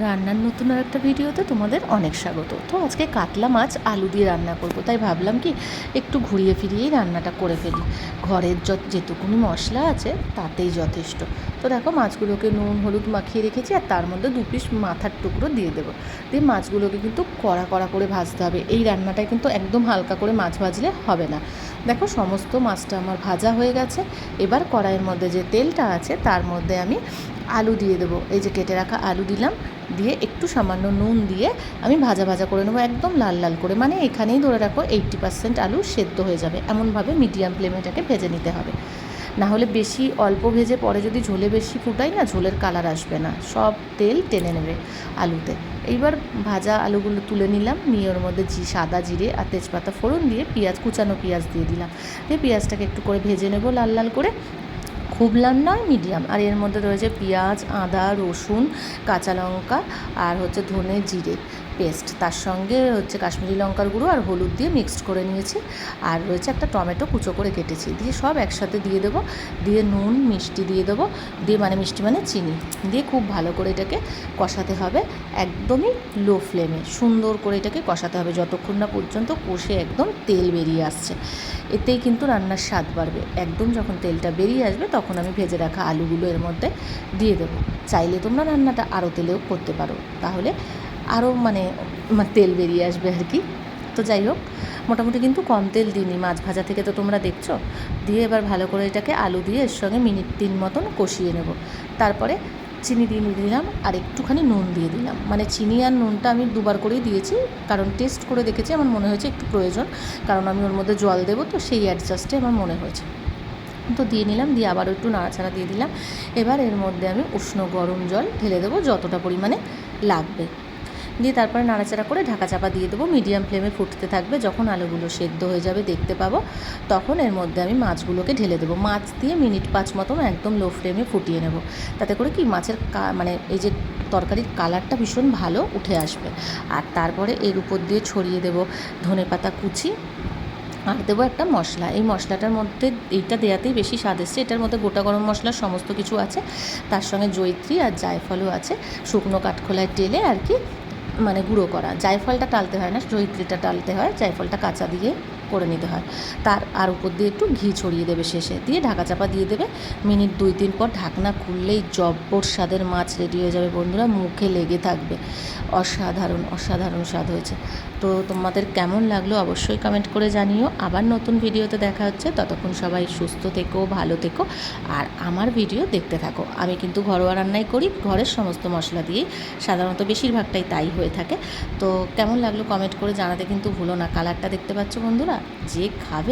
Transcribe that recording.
রান্নার নতুন আর একটা ভিডিওতে তোমাদের অনেক স্বাগত। তো আজকে কাতলা মাছ আলু দিয়ে রান্না করব, তাই ভাবলাম কি একটু ঘুরিয়ে ফিরিয়েই রান্নাটা করে ফেলি। ঘরের যত, যেটুকুনি মশলা আছে তাতেই যথেষ্ট। তো দেখো মাছগুলোকে নুন, হলুদ মাখিয়ে রেখেছি আর তার মধ্যে দু পিস মাথার টুকরো দিয়ে দেবো। দিয়ে মাছগুলোকে কিন্তু কড়া কড়া করে ভাজতে হবে। এই রান্নাটায় কিন্তু একদম হালকা করে মাছ ভাজলে হবে না। দেখো সমস্ত মাছটা আমার ভাজা হয়ে গেছে। এবার কড়াইয়ের মধ্যে যে তেলটা আছে তার মধ্যে আমি আলু দিয়ে দেবো। এই যে কেটে রাখা আলু দিলাম, দিয়ে একটু সামান্য নুন দিয়ে আমি ভাজা ভাজা করে নেব, একদম লাল লাল করে। মানে এখানেই ধরে রাখো এইট্টি পার্সেন্ট আলু সেদ্ধ হয়ে যাবে। এমনভাবে মিডিয়াম ফ্লেমে এটাকে ভেজে নিতে হবে। না হলে বেশি অল্প ভেজে পরে যদি ঝোলে বেশি ফুটাই না, ঝোলের কালার আসবে না। সব তেল টেনে নেবে আলুতে। এইবার ভাজা আলুগুলো তুলে নিলাম, নিয়ে ওর মধ্যে জি, সাদা জিরে আর তেজপাতা ফোড়ন দিয়ে পেঁয়াজ, কুচানো পেঁয়াজ দিয়ে দিলাম। দিয়ে পেঁয়াজটাকে একটু করে ভেজে নেব লাল লাল করে। খুব লাল নয়, মিডিয়াম। আর এর মধ্যে রয়েছে পেঁয়াজ, আদা, রসুন, কাঁচা লঙ্কা, আর হচ্ছে ধনে জিরে। পেস্ট। তার সঙ্গে হচ্ছে কাশ্মীরি লঙ্কার গুঁড়ো আর হলুদ দিয়ে মিক্সড করে নিয়েছি। আর রয়েছে একটা টমেটো কুচো করে কেটেছি। দিয়ে সব একসাথে দিয়ে দেবো। দিয়ে নুন, মিষ্টি দিয়ে দেবো। দিয়ে মানে মিষ্টি মানে চিনি। দিয়ে খুব ভালো করে এটাকে কষাতে হবে একদমই লো ফ্লেমে সুন্দর করে এটাকে কষাতে হবে। যতক্ষণ না পর্যন্ত কষে একদম তেল বেরিয়ে আসছে। এতেই কিন্তু রান্নার স্বাদ বাড়বে। একদম যখন তেলটা বেরিয়ে আসবে তখন আমি ভেজে রাখা আলুগুলো এর মধ্যে দিয়ে দেবো। চাইলে তোমরা রান্নাটা আরও তেলেও করতে পারো। তাহলে আরও মানে তেল বেরিয়ে আসবে আর কি। তো যাই হোক, মোটামুটি কিন্তু কম তেল দিইনি। মাছ ভাজা থেকে তো তোমরা দেখছ। দিয়ে এবার ভালো করে এটাকে আলু দিয়ে এর সঙ্গে মিনিট তিন মতন কষিয়ে নেব। তারপরে চিনি দিয়ে দিলাম আর একটুখানি নুন দিয়ে দিলাম। মানে চিনি আর নুনটা আমি দুবার করেই দিয়েছি, কারণ টেস্ট করে দেখেছি, আমার মনে হয়েছে একটু প্রয়োজন। কারণ আমি ওর মধ্যে জল দেবো, তো সেই অ্যাডজাস্টে আমার মনে হয়েছে। তো দিয়ে নিলাম, দিয়ে আবারও একটু নাড়াচাড়া দিয়ে দিলাম। এবার এর মধ্যে আমি উষ্ণ গরম জল ঢেলে দেবো যতটা পরিমাণে লাগবে। দিয়ে তারপরে নাড়াচাড়া করে ঢাকা চাপা দিয়ে দেবো। মিডিয়াম ফ্লেমে ফুটতে থাকবে। যখন আলুগুলো সেদ্ধ হয়ে যাবে, দেখতে পাবো। তখন এর মধ্যে আমি মাছগুলোকে ঢেলে দেবো। মাছ দিয়ে মিনিট পাঁচ মতন একদম লো ফ্লেমে ফুটিয়ে নেব। তাতে করে কি মাছের মানে এই যে তরকারির কালারটা ভীষণ ভালো উঠে আসবে। আর তারপরে এর উপর দিয়ে ছড়িয়ে দেবো ধনে পাতা কুচি। আর দেবো একটা মশলা। এই মশলাটার মধ্যে এইটা দেওয়াতেই বেশি স্বাদ এসছে। এটার মধ্যে গোটা গরম মশলা সমস্ত কিছু আছে। তার সঙ্গে জৈত্রী আর জায়ফলও আছে। শুকনো কাঠখোলায় টেলে আর কি মানে গুঁড়ো করা। জায়ফলটা টালতে হয় না জৈত্রীটা টালতে হয়, জায়ফলটা কাঁচা দিয়ে করে নিতে হয়। তার আর উপর দিয়ে একটু ঘি ছড়িয়ে দেবে শেষে। দিয়ে ঢাকা চাপা দিয়ে দেবে। মিনিট দুই তিন পর ঢাকনা খুললেই জব্বর স্বাদের মাছ রেডি হয়ে যাবে বন্ধুরা। মুখে লেগে থাকবে। অসাধারণ অসাধারণ স্বাদ হয়েছে। তো তোমাদের কেমন লাগল অবশ্যই কমেন্ট করে জানিও। আবার নতুন ভিডিওতে দেখা হচ্ছে, ততক্ষণ সবাই সুস্থ থেকো, ভালো থেকো, আর আমার ভিডিও দেখতে থাকো। আমি কিন্তু ঘরোয়া রান্নাই করি, ঘরের সমস্ত মশলা দিয়েই। সাধারণত বেশিরভাগটাই তাই হয়ে থাকে। তো কেমন লাগল কমেন্ট করে জানাতে কিন্তু ভুলো না। কালারটা দেখতে পাচ্ছ বন্ধুরা? যে খাবে।